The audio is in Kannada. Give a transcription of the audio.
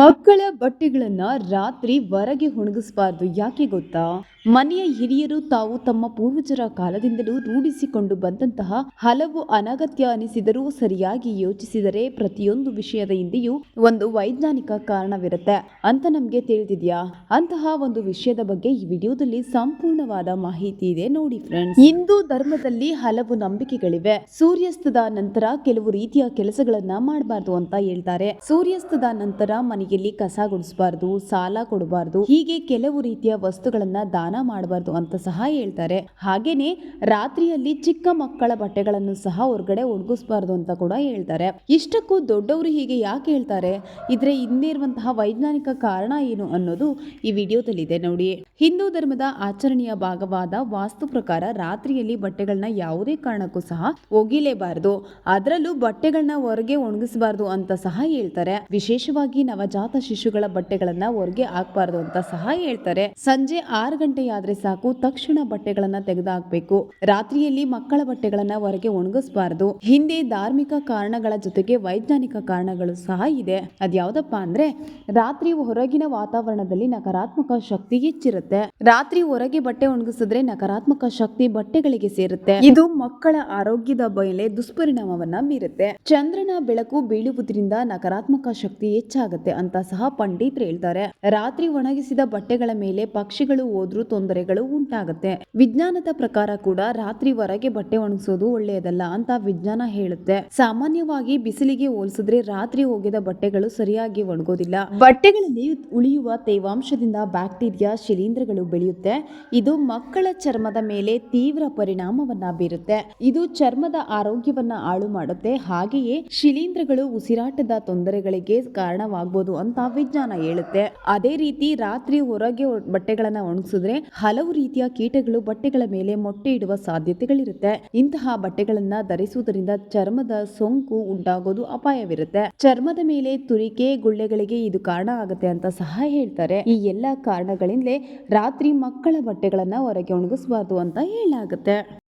ಮಕ್ಕಳ ಬಟ್ಟೆಗಳನ್ನ ರಾತ್ರಿ ಹೊರಗೆ ಒಣಗಿಸ್ಬಾರ್ದು. ಯಾಕೆ ಗೊತ್ತಾ? ಮನೆಯ ಹಿರಿಯರು ತಾವು ತಮ್ಮ ಪೂರ್ವಜರ ಕಾಲದಿಂದಲೂ ರೂಢಿಸಿಕೊಂಡು ಬಂದಂತಹ ಹಲವು ಅನಗತ್ಯ ಅನಿಸಿದರೂ ಸರಿಯಾಗಿ ಯೋಚಿಸಿದರೆ ಪ್ರತಿಯೊಂದು ವಿಷಯದ ಹಿಂದೆಯೂ ಒಂದು ವೈಜ್ಞಾನಿಕ ಕಾರಣವಿರುತ್ತೆ. ಅಂತ ನಮ್ಗೆ ತಿಳಿದಿದ್ಯಾ? ಅಂತಹ ಒಂದು ವಿಷಯದ ಬಗ್ಗೆ ಈ ವಿಡಿಯೋದಲ್ಲಿ ಸಂಪೂರ್ಣವಾದ ಮಾಹಿತಿ ಇದೆ ನೋಡಿ ಫ್ರೆಂಡ್ಸ್ ಹಿಂದೂ ಧರ್ಮದಲ್ಲಿ ಹಲವು ನಂಬಿಕೆಗಳಿವೆ. ಸೂರ್ಯಾಸ್ತದ ನಂತರ ಕೆಲವು ರೀತಿಯ ಕೆಲಸಗಳನ್ನ ಮಾಡಬಾರ್ದು ಅಂತ ಹೇಳ್ತಾರೆ. ಸೂರ್ಯಾಸ್ತದ ನಂತರ ಮನೆಯಲ್ಲಿ ಕಸ ಗುಡಿಸಬಾರ್ದು, ಸಾಲ ಕೊಡಬಾರ್ದು, ಹೀಗೆ ಕೆಲವು ರೀತಿಯ ವಸ್ತುಗಳನ್ನ ದಾನ ಮಾಡಬಾರ್ದು ಅಂತ ಸಹ ಹೇಳ್ತಾರೆ. ಹಾಗೇನೆ ರಾತ್ರಿಯಲ್ಲಿ ಚಿಕ್ಕ ಮಕ್ಕಳ ಬಟ್ಟೆಗಳನ್ನು ಸಹ ಹೊರಗಡೆ ಒಣಗಿಸಬಾರ್ದು ಅಂತ ಕೂಡ ಹೇಳ್ತಾರೆ. ಇಷ್ಟಕ್ಕೂ ದೊಡ್ಡವರು ಹೀಗೆ ಯಾಕೆ ಹೇಳ್ತಾರೆ? ಇದ್ರ ಹಿಂದೆ ಇರುವಂತಹ ವೈಜ್ಞಾನಿಕ ಕಾರಣ ಏನು ಅನ್ನೋದು ಈ ವಿಡಿಯೋದಲ್ಲಿದೆ ನೋಡಿ. ಹಿಂದೂ ಧರ್ಮದ ಆಚರಣೆಯ ಭಾಗವಾದ ವಾಸ್ತು ಪ್ರಕಾರ ರಾತ್ರಿಯಲ್ಲಿ ಬಟ್ಟೆಗಳನ್ನ ಯಾವುದೇ ಕಾರಣಕ್ಕೂ ಸಹ ಒಗಿಲೇಬಾರದು. ಅದರಲ್ಲೂ ಬಟ್ಟೆಗಳನ್ನ ಹೊರಗೆ ಒಣಗಿಸಬಾರ್ದು ಅಂತ ಸಹ ಹೇಳ್ತಾರೆ. ವಿಶೇಷವಾಗಿ ನವಜಾತ ಶಿಶುಗಳ ಬಟ್ಟೆಗಳನ್ನ ಹೊರಗೆ ಹಾಕಬಾರ್ದು ಅಂತ ಸಹ ಹೇಳ್ತಾರೆ. ಸಂಜೆ ಆರು ಗಂಟೆ ಆದ್ರೆ ಸಾಕು, ತಕ್ಷಣ ಬಟ್ಟೆಗಳನ್ನು ತೆಗೆದುಹಾಕಬೇಕು ರಾತ್ರಿಯಲ್ಲಿ ಮಕ್ಕಳ ಬಟ್ಟೆಗಳನ್ನ ಹೊರಗೆ ಒಣಗಿಸಬಾರದು. ಹಿಂದೆ ಧಾರ್ಮಿಕ ಕಾರಣಗಳ ಜೊತೆಗೆ ವೈಜ್ಞಾನಿಕ ಕಾರಣಗಳು ಸಹ ಇದೆ. ಅದ್ಯಾವುದಪ್ಪ ಅಂದ್ರೆ, ರಾತ್ರಿ ಹೊರಗಿನ ವಾತಾವರಣದಲ್ಲಿ ನಕಾರಾತ್ಮಕ ಶಕ್ತಿ ಹೆಚ್ಚಿರುತ್ತೆ. ರಾತ್ರಿ ಹೊರಗೆ ಬಟ್ಟೆ ಒಣಗಿಸಿದ್ರೆ ನಕಾರಾತ್ಮಕ ಶಕ್ತಿ ಬಟ್ಟೆಗಳಿಗೆ ಸೇರುತ್ತೆ. ಇದು ಮಕ್ಕಳ ಆರೋಗ್ಯದ ಮೇಲೆ ದುಷ್ಪರಿಣಾಮವನ್ನ ಬೀರುತ್ತೆ ಚಂದ್ರನ ಬೆಳಕು ಬೀಳುವುದರಿಂದ ನಕಾರಾತ್ಮಕ ಶಕ್ತಿ ಹೆಚ್ಚಾಗುತ್ತೆ ಅಂತ ಸಹ ಪಂಡಿತರು ಹೇಳ್ತಾರೆ. ರಾತ್ರಿ ಒಣಗಿಸಿದ ಬಟ್ಟೆಗಳ ಮೇಲೆ ಪಕ್ಷಿಗಳು ಹೋದ್ರೂ ತೊಂದರೆಗಳು ಉಂಟಾಗುತ್ತೆ. ವಿಜ್ಞಾನದ ಪ್ರಕಾರ ಕೂಡ ರಾತ್ರಿ ಹೊರಗೆ ಬಟ್ಟೆ ಒಣಗಿಸೋದು ಒಳ್ಳೆಯದಲ್ಲ ಅಂತ ವಿಜ್ಞಾನ ಹೇಳುತ್ತೆ. ಸಾಮಾನ್ಯವಾಗಿ ಬಿಸಿಲಿಗೆ ಹೋಲಿಸಿದ್ರೆ ರಾತ್ರಿ ಒಗೆದ ಬಟ್ಟೆಗಳು ಸರಿಯಾಗಿ ಒಣಗೋದಿಲ್ಲ. ಬಟ್ಟೆಗಳಲ್ಲಿ ಉಳಿಯುವ ತೇವಾಂಶದಿಂದ ಬ್ಯಾಕ್ಟೀರಿಯಾ, ಶಿಲೀಂಧ್ರಗಳು ಬೆಳೆಯುತ್ತೆ. ಇದು ಮಕ್ಕಳ ಚರ್ಮದ ಮೇಲೆ ತೀವ್ರ ಪರಿಣಾಮವನ್ನ ಬೀರುತ್ತೆ. ಇದು ಚರ್ಮದ ಆರೋಗ್ಯವನ್ನ ಹಾಳು ಮಾಡುತ್ತೆ. ಹಾಗೆಯೇ ಶಿಲೀಂಧ್ರಗಳು ಉಸಿರಾಟದ ತೊಂದರೆಗಳಿಗೆ ಕಾರಣವಾಗಬಹುದು ಅಂತ ವಿಜ್ಞಾನ ಹೇಳುತ್ತೆ. ಅದೇ ರೀತಿ ರಾತ್ರಿ ಹೊರಗೆ ಬಟ್ಟೆಗಳನ್ನ ಒಣಗಿಸಿದ್ರೆ ಹಲವು ರೀತಿಯ ಕೀಟಗಳು ಬಟ್ಟೆಗಳ ಮೇಲೆ ಮೊಟ್ಟೆ ಇಡುವ ಸಾಧ್ಯತೆಗಳಿರುತ್ತೆ. ಇಂತಹ ಬಟ್ಟೆಗಳನ್ನ ಧರಿಸುವುದರಿಂದ ಚರ್ಮದ ಸೋಂಕು ಉಂಟಾಗೋದು ಅಪಾಯವಿರುತ್ತೆ. ಚರ್ಮದ ಮೇಲೆ ತುರಿಕೆ, ಗುಳ್ಳೆಗಳಿಗೆ ಇದು ಕಾರಣ ಆಗುತ್ತೆ ಅಂತ ಸಹ ಹೇಳ್ತಾರೆ. ಈ ಎಲ್ಲ ಕಾರಣಗಳಿಂದಲೇ ರಾತ್ರಿ ಮಕ್ಕಳ ಬಟ್ಟೆಗಳನ್ನ ಹೊರಗೆ ಒಣಗಿಸಬಾರ್ದು ಅಂತ ಹೇಳಲಾಗುತ್ತೆ.